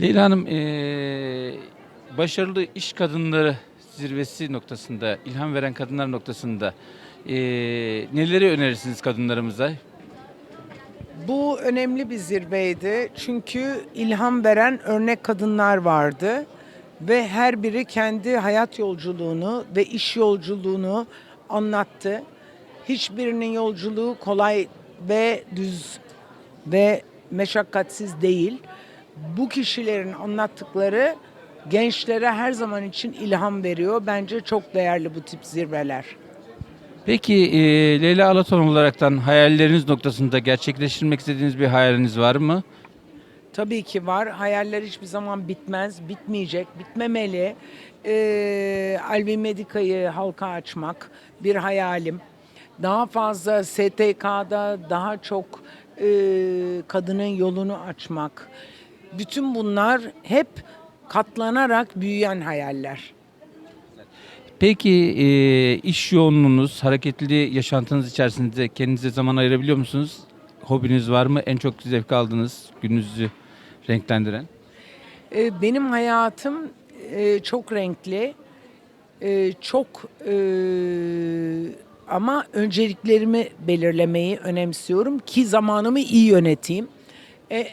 Leyla Hanım, eee, başarılı iş kadınları zirvesi noktasında, ilham veren kadınlar noktasında eee, neleri önerirsiniz kadınlarımıza? Bu önemli bir zirveydi. Çünkü ilham veren örnek kadınlar vardı. Ve her biri kendi hayat yolculuğunu ve iş yolculuğunu anlattı. Hiçbirinin yolculuğu kolay ve düz ve meşakkatsiz değil. Bu kişilerin anlattıkları gençlere her zaman için ilham veriyor. Bence çok değerli bu tip zirveler. Peki eee, Leyla Alaton olaraktan hayalleriniz noktasında gerçekleştirmek istediğiniz bir hayaliniz var mı? Tabii ki var. Hayaller hiçbir zaman bitmez, bitmeyecek, bitmemeli. Ee, Alvi Medika'yı halka açmak bir hayalim. Daha fazla STK'da daha çok e, kadının yolunu açmak. Bütün bunlar hep katlanarak büyüyen hayaller. Peki eee, iş yoğunluğunuz, hareketli yaşantınız içerisinde kendinize zaman ayırabiliyor musunuz? Hobiniz var mı? En çok zevk aldığınız, gününüzü renklendiren? Ee, Benim hayatım e, çok renkli, e, çok e, ama önceliklerimi belirlemeyi önemsiyorum ki zamanımı iyi yöneteyim. E,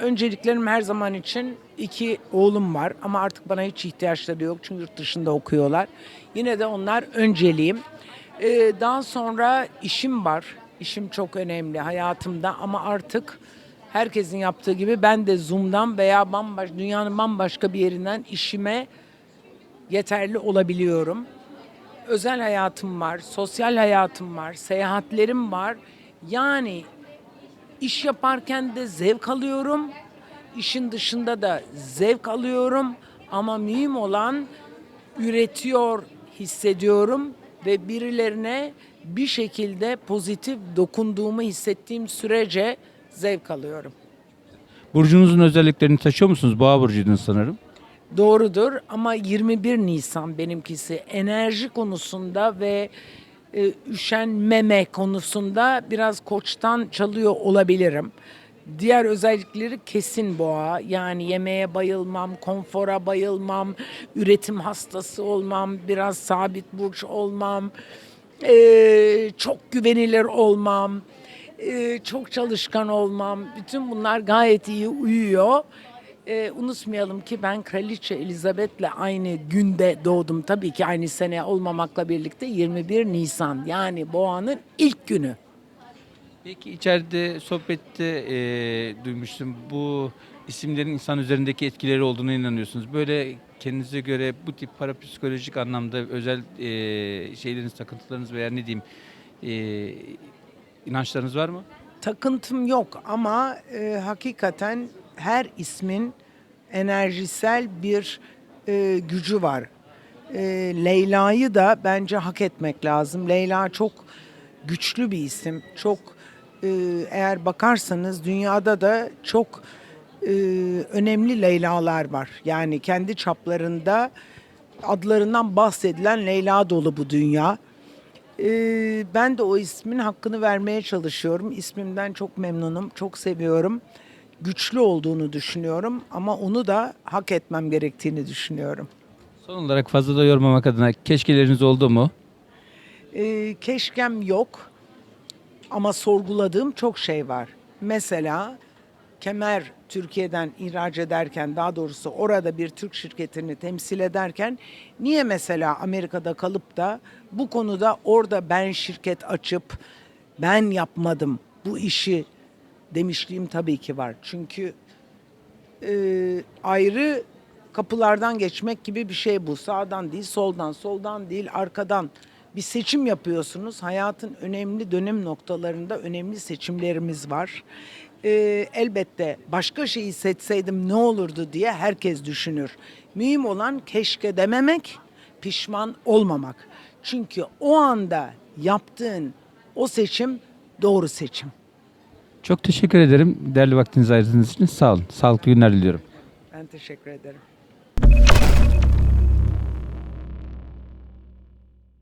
önceliklerim her zaman için iki oğlum var ama artık bana hiç ihtiyaçları yok çünkü yurt dışında okuyorlar. Yine de onlar önceliğim. E, daha sonra işim var. İşim çok önemli hayatımda ama artık herkesin yaptığı gibi ben de Zoom'dan veya bambaşka dünyanın bambaşka bir yerinden işime yeterli olabiliyorum. Özel hayatım var, sosyal hayatım var, seyahatlerim var. Yani iş yaparken de zevk alıyorum. İşin dışında da zevk alıyorum ama mühim olan üretiyor hissediyorum ve birilerine bir şekilde pozitif dokunduğumu hissettiğim sürece zevk alıyorum. Burcunuzun özelliklerini taşıyor musunuz? Boğa burcuydunuz sanırım. Doğrudur ama 21 Nisan benimkisi enerji konusunda ve e, üşenmeme konusunda biraz koçtan çalıyor olabilirim. Diğer özellikleri kesin boğa. Yani yemeğe bayılmam, konfora bayılmam, üretim hastası olmam, biraz sabit burç olmam, e, çok güvenilir olmam, e, çok çalışkan olmam. Bütün bunlar gayet iyi uyuyor. Ee, unutmayalım ki ben Kraliçe Elizabeth'le aynı günde doğdum. Tabii ki aynı sene olmamakla birlikte 21 Nisan yani Boğa'nın ilk günü. Peki içeride sohbette eee, duymuştum bu isimlerin insan üzerindeki etkileri olduğuna inanıyorsunuz. Böyle kendinize göre bu tip parapsikolojik anlamda özel eee, şeyleriniz, takıntılarınız veya ne diyeyim eee, inançlarınız var mı? Takıntım yok ama e, hakikaten her ismin enerjisel bir e, gücü var. E, Leyla'yı da bence hak etmek lazım. Leyla çok güçlü bir isim. Çok e, eğer bakarsanız dünyada da çok e, önemli Leyla'lar var. Yani kendi çaplarında adlarından bahsedilen Leyla dolu bu dünya. Ee, ben de o ismin hakkını vermeye çalışıyorum. İsmimden çok memnunum, çok seviyorum. Güçlü olduğunu düşünüyorum ama onu da hak etmem gerektiğini düşünüyorum. Son olarak fazla da yormamak adına keşkeleriniz oldu mu? Ee, keşkem yok ama sorguladığım çok şey var. Mesela kemer Türkiye'den ihraç ederken daha doğrusu orada bir Türk şirketini temsil ederken niye mesela Amerika'da kalıp da bu konuda orada ben şirket açıp ben yapmadım bu işi demişliğim tabii ki var. Çünkü e, ayrı kapılardan geçmek gibi bir şey bu. Sağdan değil, soldan, soldan değil, arkadan bir seçim yapıyorsunuz. Hayatın önemli dönem noktalarında önemli seçimlerimiz var. E, elbette başka şeyi seçseydim ne olurdu diye herkes düşünür. Mühim olan keşke dememek, pişman olmamak. Çünkü o anda yaptığın o seçim doğru seçim. Çok teşekkür ederim. Değerli vaktinizi ayırdığınız için sağ olun. Sağlıklı günler diliyorum. Ben teşekkür ederim.